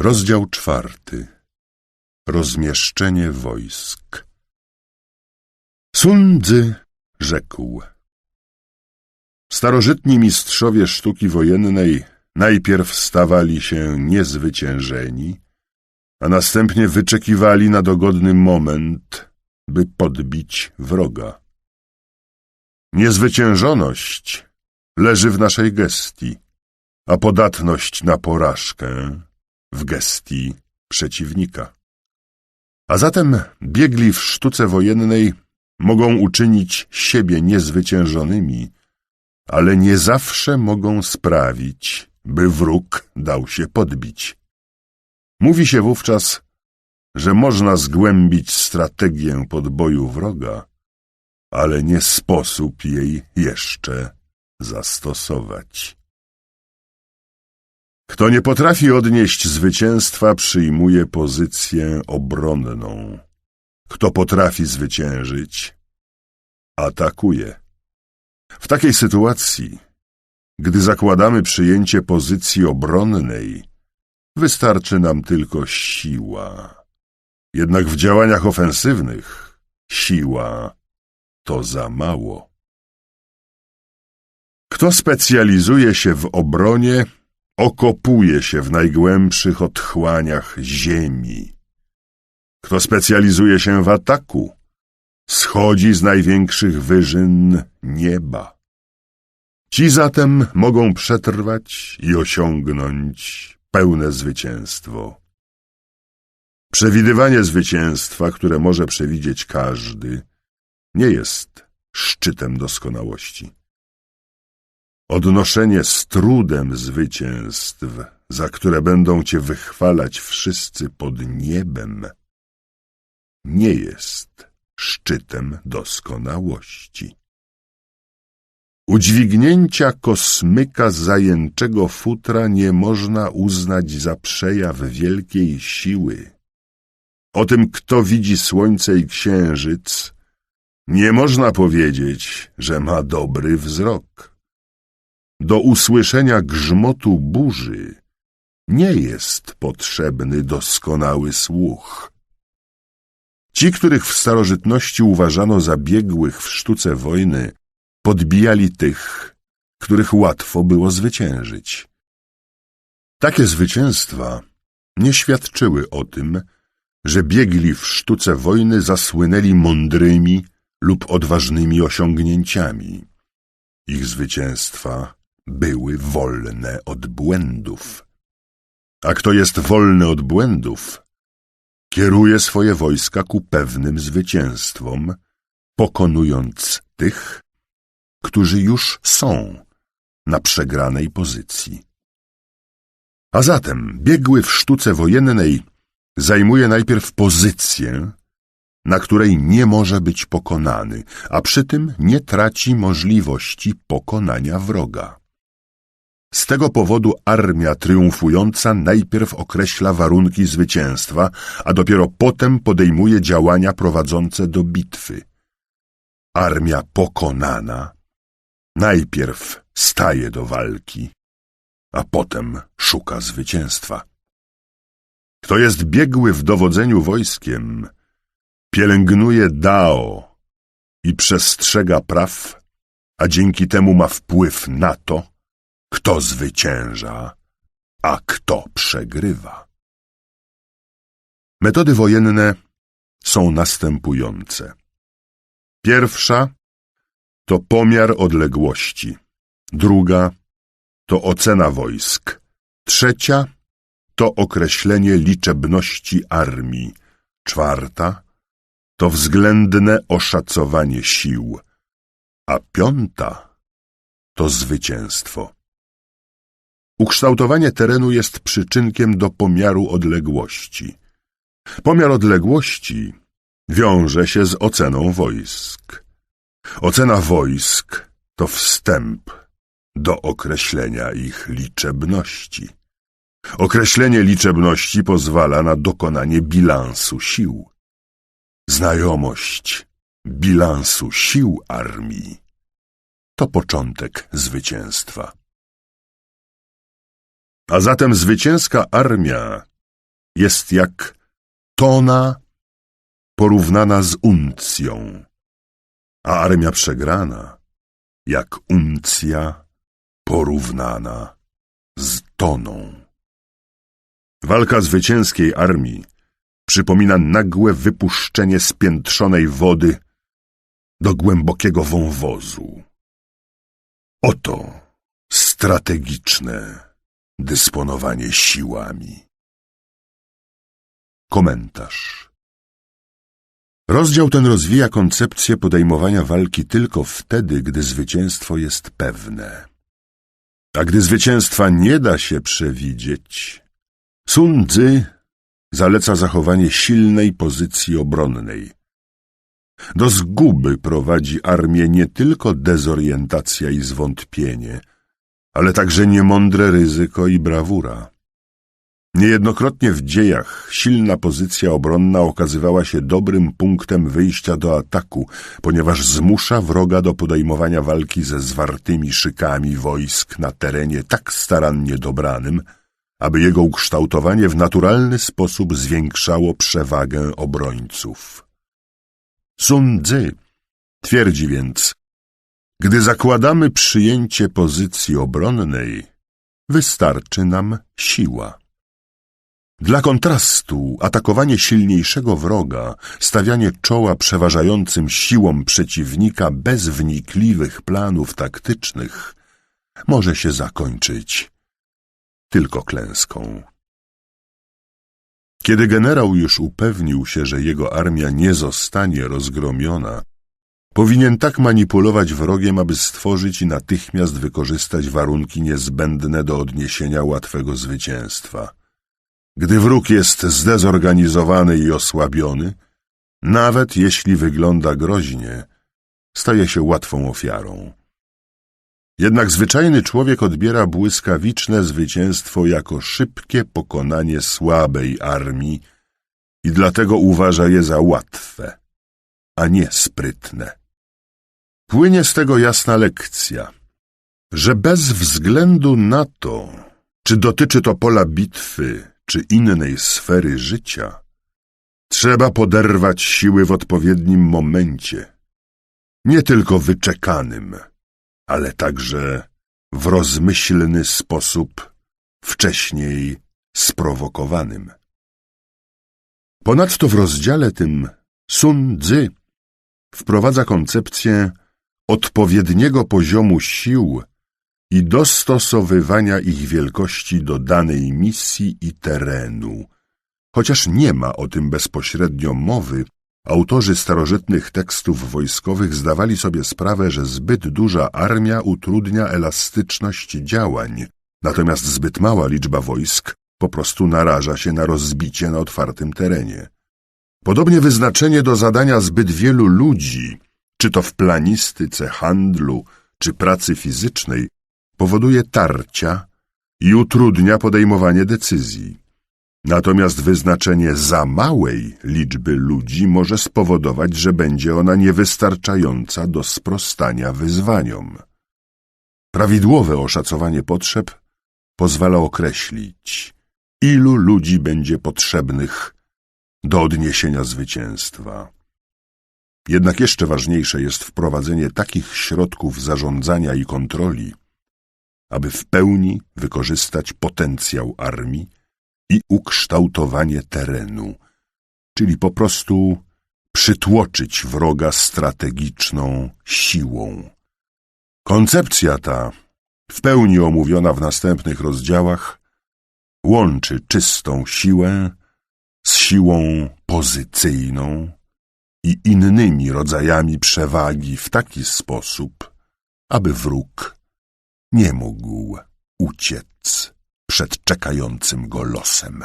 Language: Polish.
Rozdział czwarty. Rozmieszczenie wojsk. Sun Tzy rzekł. Starożytni mistrzowie sztuki wojennej najpierw stawali się niezwyciężeni, a następnie wyczekiwali na dogodny moment, by podbić wroga. Niezwyciężoność leży w naszej gestii, a podatność na porażkę w gestii przeciwnika. A zatem biegli w sztuce wojennej mogą uczynić siebie niezwyciężonymi, ale nie zawsze mogą sprawić, by wróg dał się podbić. Mówi się wówczas, że można zgłębić strategię podboju wroga, ale nie sposób jej jeszcze zastosować. Kto nie potrafi odnieść zwycięstwa, przyjmuje pozycję obronną. Kto potrafi zwyciężyć, atakuje. W takiej sytuacji, gdy zakładamy przyjęcie pozycji obronnej, wystarczy nam tylko siła. Jednak w działaniach ofensywnych siła to za mało. Kto specjalizuje się w obronie, okopuje się w najgłębszych otchłaniach ziemi. Kto specjalizuje się w ataku, schodzi z największych wyżyn nieba. Ci zatem mogą przetrwać i osiągnąć pełne zwycięstwo. Przewidywanie zwycięstwa, które może przewidzieć każdy, nie jest szczytem doskonałości. Odnoszenie z trudem zwycięstw, za które będą cię wychwalać wszyscy pod niebem, nie jest szczytem doskonałości. Udźwignięcia kosmyka zajęczego futra nie można uznać za przejaw wielkiej siły. O tym, kto widzi słońce i księżyc, nie można powiedzieć, że ma dobry wzrok. Do usłyszenia grzmotu burzy nie jest potrzebny doskonały słuch. Ci, których w starożytności uważano za biegłych w sztuce wojny, podbijali tych, których łatwo było zwyciężyć. Takie zwycięstwa nie świadczyły o tym, że biegli w sztuce wojny zasłynęli mądrymi lub odważnymi osiągnięciami. Ich zwycięstwa były wolne od błędów. A kto jest wolny od błędów, kieruje swoje wojska ku pewnym zwycięstwom, pokonując tych, którzy już są na przegranej pozycji. A zatem biegły w sztuce wojennej zajmuje najpierw pozycję, na której nie może być pokonany, a przy tym nie traci możliwości pokonania wroga. Z tego powodu armia triumfująca najpierw określa warunki zwycięstwa, a dopiero potem podejmuje działania prowadzące do bitwy. Armia pokonana najpierw staje do walki, a potem szuka zwycięstwa. Kto jest biegły w dowodzeniu wojskiem, pielęgnuje Dao i przestrzega praw, a dzięki temu ma wpływ na to, kto zwycięża, a kto przegrywa. Metody wojenne są następujące. Pierwsza to pomiar odległości, druga to ocena wojsk, trzecia to określenie liczebności armii, czwarta to względne oszacowanie sił, a piąta to zwycięstwo. Ukształtowanie terenu jest przyczynkiem do pomiaru odległości. Pomiar odległości wiąże się z oceną wojsk. Ocena wojsk to wstęp do określenia ich liczebności. Określenie liczebności pozwala na dokonanie bilansu sił. Znajomość bilansu sił armii to początek zwycięstwa. A zatem zwycięska armia jest jak tona porównana z uncją, a armia przegrana jak uncja porównana z toną. Walka zwycięskiej armii przypomina nagłe wypuszczenie spiętrzonej wody do głębokiego wąwozu. Oto strategiczne dysponowanie siłami. Komentarz Rozdział ten rozwija koncepcję podejmowania walki tylko wtedy, gdy zwycięstwo jest pewne. A gdy zwycięstwa nie da się przewidzieć, Sun Tzu zaleca zachowanie silnej pozycji obronnej. Do zguby prowadzi armię nie tylko dezorientacja i zwątpienie, ale także niemądre ryzyko i brawura. Niejednokrotnie w dziejach silna pozycja obronna okazywała się dobrym punktem wyjścia do ataku, ponieważ zmusza wroga do podejmowania walki ze zwartymi szykami wojsk na terenie tak starannie dobranym, aby jego ukształtowanie w naturalny sposób zwiększało przewagę obrońców. Sun twierdzi więc, gdy zakładamy przyjęcie pozycji obronnej, wystarczy nam siła. Dla kontrastu atakowanie silniejszego wroga, stawianie czoła przeważającym siłom przeciwnika bez wnikliwych planów taktycznych może się zakończyć tylko klęską. Kiedy generał już upewnił się, że jego armia nie zostanie rozgromiona, powinien tak manipulować wrogiem, aby stworzyć i natychmiast wykorzystać warunki niezbędne do odniesienia łatwego zwycięstwa. Gdy wróg jest zdezorganizowany i osłabiony, nawet jeśli wygląda groźnie, staje się łatwą ofiarą. Jednak zwyczajny człowiek odbiera błyskawiczne zwycięstwo jako szybkie pokonanie słabej armii i dlatego uważa je za łatwe, a nie sprytne. Płynie z tego jasna lekcja, że bez względu na to, czy dotyczy to pola bitwy, czy innej sfery życia, trzeba poderwać siły w odpowiednim momencie, nie tylko wyczekanym, ale także w rozmyślny sposób wcześniej sprowokowanym. Ponadto w rozdziale tym Sun Tzu wprowadza koncepcję odpowiedniego poziomu sił i dostosowywania ich wielkości do danej misji i terenu. Chociaż nie ma o tym bezpośrednio mowy, autorzy starożytnych tekstów wojskowych zdawali sobie sprawę, że zbyt duża armia utrudnia elastyczność działań, natomiast zbyt mała liczba wojsk po prostu naraża się na rozbicie na otwartym terenie. Podobnie wyznaczenie do zadania zbyt wielu ludzi, czy to w planistyce, handlu, czy pracy fizycznej, powoduje tarcia i utrudnia podejmowanie decyzji. Natomiast wyznaczenie za małej liczby ludzi może spowodować, że będzie ona niewystarczająca do sprostania wyzwaniom. Prawidłowe oszacowanie potrzeb pozwala określić, ilu ludzi będzie potrzebnych do odniesienia zwycięstwa. Jednak jeszcze ważniejsze jest wprowadzenie takich środków zarządzania i kontroli, aby w pełni wykorzystać potencjał armii i ukształtowanie terenu, czyli po prostu przytłoczyć wroga strategiczną siłą. Koncepcja ta, w pełni omówiona w następnych rozdziałach, łączy czystą siłę z siłą pozycyjną i innymi rodzajami przewagi w taki sposób, aby wróg nie mógł uciec przed czekającym go losem.